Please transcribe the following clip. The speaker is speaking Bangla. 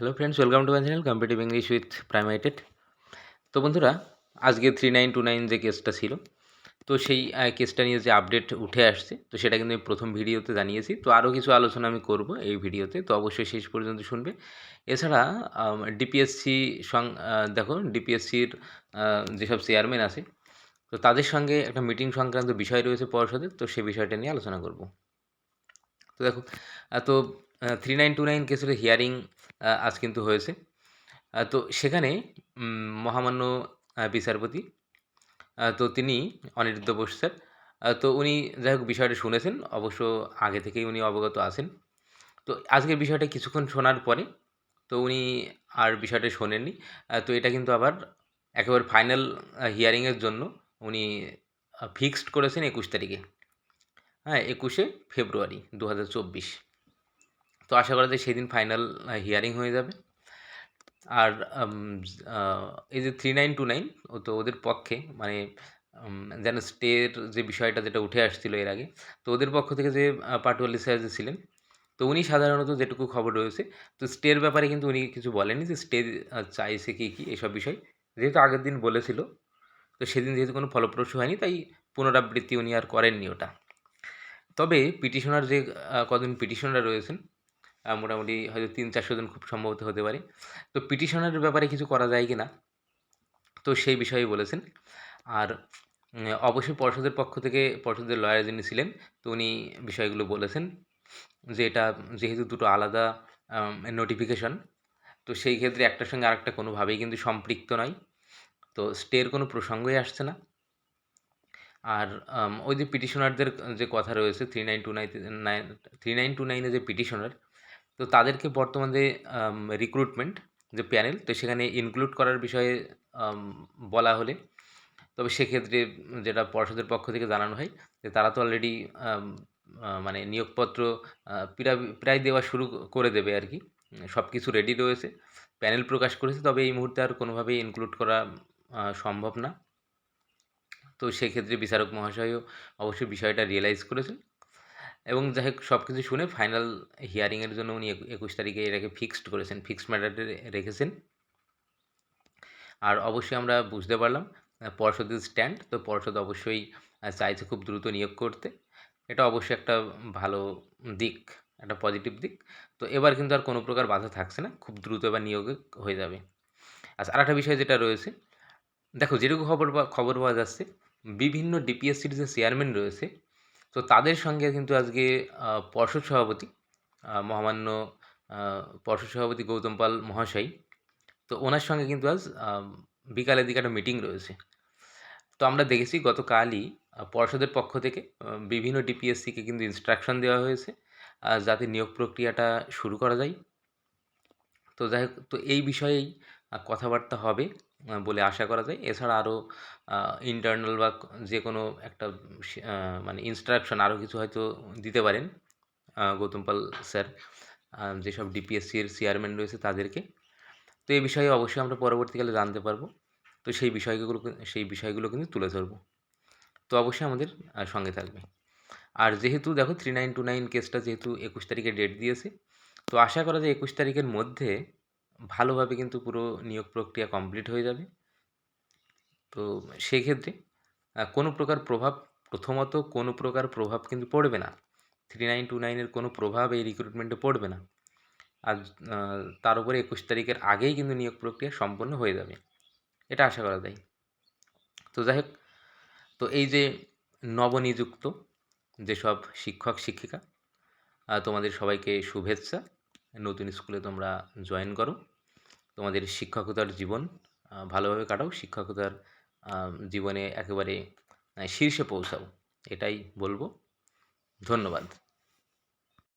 Hello friends welcome to my channel competitive English with প্রাইমাইটেড তো বন্ধুরা, আজকে থ্রি নাইন টু নাইন যে কেসটা ছিল, তো সেই কেসটা নিয়ে যে আপডেট উঠে আসছে, তো সেটা কিন্তু আমি প্রথম ভিডিওতে জানিয়েছি। তো আরও কিছু আলোচনা আমি করব এই ভিডিওতে, তো অবশ্যই শেষ পর্যন্ত শুনবে। এছাড়া ডিপিএসসি সং দেখো ডিপিএসসির যেসব চেয়ারম্যান আছে, তো তাদের সঙ্গে একটা মিটিং সংক্রান্ত বিষয় রয়েছে পর্ষদের তো সেই বিষয়টা নিয়ে আলোচনা করব। তো দেখো তো থ্রি নাইন টু নাইন কেসের হিয়ারিং আজ কিন্তু হয়েছে। তো সেখানে মহামান্য বিচারপতি তো তিনি অনিরুদ্ধ বোস স্যার তো উনি যাই হোক বিষয়টা শুনেছেন, অবশ্য আগে থেকেই উনি অবগত আছেন। তো আজকের বিষয়টা কিছুক্ষণ শোনার পরে, তো উনি আর বিষয়টা শোনেননি তো এটা কিন্তু আবার একেবারে ফাইনাল হিয়ারিংয়ের জন্য উনি ফিক্সড করেছেন একুশ তারিখে। হ্যাঁ একুশে ফেব্রুয়ারি দু হাজার চব্বিশ। তো আশা করা যায় সেদিন ফাইনাল হিয়ারিং হয়ে যাবে। আর এই যে থ্রি নাইন টু নাইন ও তো ওদের পক্ষে মানে যেন স্টের যে বিষয়টা যেটা উঠে আসছিল এর আগে, তো ওদের পক্ষ থেকে যে পাটোয়ালি স্যার যে ছিলেন, তো উনি সাধারণত যেটুকু খবর রয়েছে, তো স্টের ব্যাপারে কিন্তু উনি কিছু বলেননি যে স্টে চাইছে কী কী এসব বিষয়। যেহেতু আগের দিন বলেছিল, তো সেদিন যেহেতু কোনো ফলপ্রসূ হয়নি, তাই পুনরাবৃত্তি উনি আর করেননি ওটা। তবে পিটিশনার যে কজন পিটিশনার রয়েছেন মোটামুটি হয়তো তিন চারশো জন খুব সম্ভবত হতে পারে। তো পিটিশনের ব্যাপারে কিছু করা যায় কি না তো সেই বিষয়ে বলেছেন। আর অবশ্যই পর্ষদের পক্ষ থেকে পর্ষদের লয়ার যিনি ছিলেন, তো উনি বিষয়গুলো বলেছেন যে এটা যেহেতু দুটো আলাদা নোটিফিকেশন তো সেই ক্ষেত্রে একটার সঙ্গে আরেকটা কোনোভাবেই কিন্তু সম্পৃক্ত নয়। তো স্টের কোনো প্রসঙ্গই আসছে না। আর ওই যে পিটিশনারদের যে কথা রয়েছে three nine two nine three nine two নাইনে যে পিটিশনার তো তাদেরকে বর্তমানে রিক্রুটমেন্ট যে প্যানেল তো সেখানে ইনক্লুড করার বিষয়ে বলা হলে। তবে সেক্ষেত্রে যেটা পর্ষদের পক্ষ থেকে জানানো হয়, যে তারা তো অলরেডি মানে নিয়োগপত্র প্রায় প্রায় দেওয়া শুরু করে দেবে আর কি। সব কিছু রেডি রয়েছে প্যানেল প্রকাশ করেছে, তবে এই মুহূর্তে আর কোনোভাবেই ইনক্লুড করা সম্ভব না। তো সেক্ষেত্রে বিচারক মহাশয়ও অবশ্যই বিষয়টা রিয়েলাইজ করেছেন। এবং যাই হোক সব কিছু শুনে ফাইনাল হিয়ারিংয়ের জন্য উনি একুশ তারিখে এটাকে ফিক্সড করেছেন ফিক্সড ম্যাটারে রেখেছেন। আর অবশ্যই আমরা বুঝতে পারলাম পর্ষদের স্ট্যান্ড তো পর্ষদ অবশ্যই চাইছে খুব দ্রুত নিয়োগ করতে। এটা অবশ্যই একটা ভালো দিক, একটা পজিটিভ দিক। তো এবার কিন্তু আর কোনো প্রকার বাধা থাকছে না, খুব দ্রুত এবার নিয়োগে হয়ে যাবে। আচ্ছা আর একটা বিষয় যেটা রয়েছে, দেখো যেটুকু খবর খবর পাওয়া যাচ্ছে, বিভিন্ন ডিপিএসসির যে চেয়ারম্যান রয়েছে তো তাদের সঙ্গে কিন্তু আজকে পর্ষদ সভাপতি মহামান্য পর্ষদ সভাপতি গৌতম পাল মহাশয়, তো ওনার সঙ্গে কিন্তু আজ বিকালের দিকে একটা মিটিং রয়েছে। তো আমরা দেখেছি গতকালই পর্ষদের পক্ষ থেকে বিভিন্ন ডিপিএসসিকে কিন্তু ইনস্ট্রাকশন দেওয়া হয়েছে যাতে নিয়োগ প্রক্রিয়াটা শুরু করা যায়। তো যাই হোক, তো এই বিষয়েই কথাবার্তা হবে। বলে আশা করা যায়। এছাড়া আরও ইন্টারনাল বা যে কোনো একটা মানে ইনস্ট্রাকশন আরও কিছু হয়তো দিতে পারেন গৌতম পাল স্যার যেসব ডিপিএসসির চেয়ারম্যান রয়েছে তাদেরকে। তো এই বিষয়ে অবশ্যই আমরা পরবর্তীকালে জানতে পারব। তো সেই বিষয়গুলো সেই বিষয়গুলো কিন্তু তুলে ধরবো। তো অবশ্যই আমাদের সঙ্গে থাকবে। আর যেহেতু দেখো থ্রি নাইন টু নাইন কেসটা যেহেতু একুশ তারিখে ডেট দিয়েছে, তো আশা করা যায় একুশ তারিখের মধ্যে ভালোভাবে কিন্তু পুরো নিয়োগ প্রক্রিয়া কমপ্লিট হয়ে যাবে। তো সেক্ষেত্রে কোনো প্রকার প্রভাব, প্রথমত কোনো প্রকার প্রভাব কিন্তু পড়বে না। থ্রি নাইন টু নাইনের কোনো প্রভাব এই রিক্রুটমেন্টে পড়বে না। আর তার উপরে একুশ তারিখের আগেই কিন্তু নিয়োগ প্রক্রিয়া সম্পন্ন হয়ে যাবে। এটা আশা করা যায়। তো যাই হোক, তো এই যে নবনিযুক্ত যেসব শিক্ষক, শিক্ষিকা তোমাদের সবাইকে শুভেচ্ছা। নতুন স্কুলে তোমরা জয়েন করো। তোমাদের শিক্ষকতার জীবন ভালোভাবে কাটাও। শিক্ষকতার জীবনে একেবারে শীর্ষে পৌঁছাও। এটাই বলব। ধন্যবাদ।